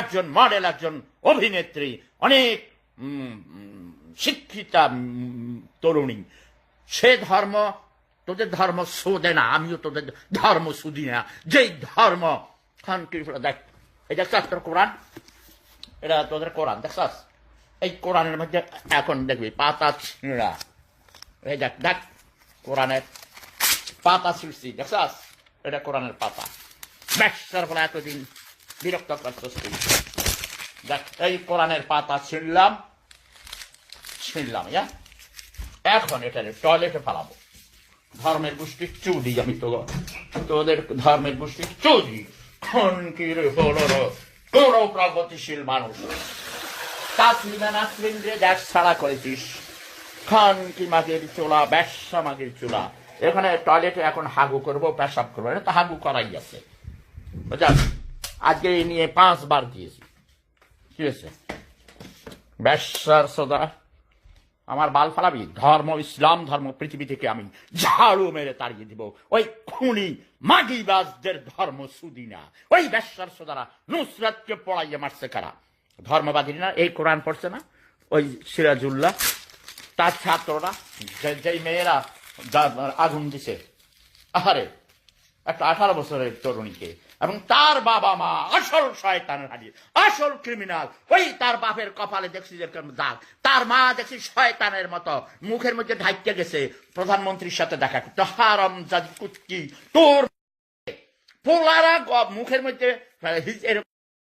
একজন মডেল, একজন অভিনেত্রী, অনেক শিক্ষিতা তরুণী। সে ধর্ম তোদের ধর্ম শোধে না, আমিও তোদের ধর্ম শুধি না। যেই ধর্ম, খান কি দেখ, এই দেখ তোর কোরআন। এটা তোদের কোরআন, দেখছাস? এই কোরআনের মধ্যে এখন দেখবি, পাতা ছিঁড়া। এই দেখ দেখ, কোরআনের পাতা ছিঁড়ছি, দেখছাস? এটা কোরআনের পাতা। ব্যবসার ফলে এতদিন বিরক্ত করছিস তুই দেখ এই কোরআনের পাতা ছিঁড়লাম ছিঁড়লাম ইয়া এখন এটা টয়লেটে ফালাবো ধর্মের গোষ্ঠীর চুদি আমি তো তোদের ধর্মের গোষ্ঠীর চুদি খন কি রে হলো রে প্রগতিশীল মানুষ তাসলিমা দেখ ছাড়া করেছিস খান কি মাগের চোলা ব্যবসা মাগের চোলা এখানে টয়লেটে এখন হাগু করব পেশাব করব এটা হাগু করাই আছে আজকে এই নিয়ে পাঁচবার দিয়েছি। কি হয়েছে? ব্যবসার সদা আমার বাল ফালাবি? ধর্ম, ইসলাম ধর্ম, পৃথিবী থেকে আমি ঝাড়ু মেরে তাড়িয়ে দিব। ওই খুনি মাগিবাজদের ধর্ম সুদি না ওই ব্যবসার সোদারা নুসরাতকে পড়াইয়ে মারছে কারা? ধর্মবাদী না এই কোরআন পড়ছে না? ওই সিরাজুল্লাহ, তার ছাত্ররা, যে- মেয়েরা আগুন দিছে। আহারে একটা আঠারো বছরের তরুণীকে। এবং তার বাবা মা আসল শয়তানের হাড়ি আসল ক্রিমিনাল ওই তার বাপের কপালে দেখছি যেরকম দাগ। তার মা দেখছি শয়তানের মতো। মুখের মধ্যে ঢাইকে গেছে। প্রধানমন্ত্রীর সাথে দেখা করতে, হারম জাজ কুচকি, তোর পোলারা মুখের মধ্যে হিজ- এরকম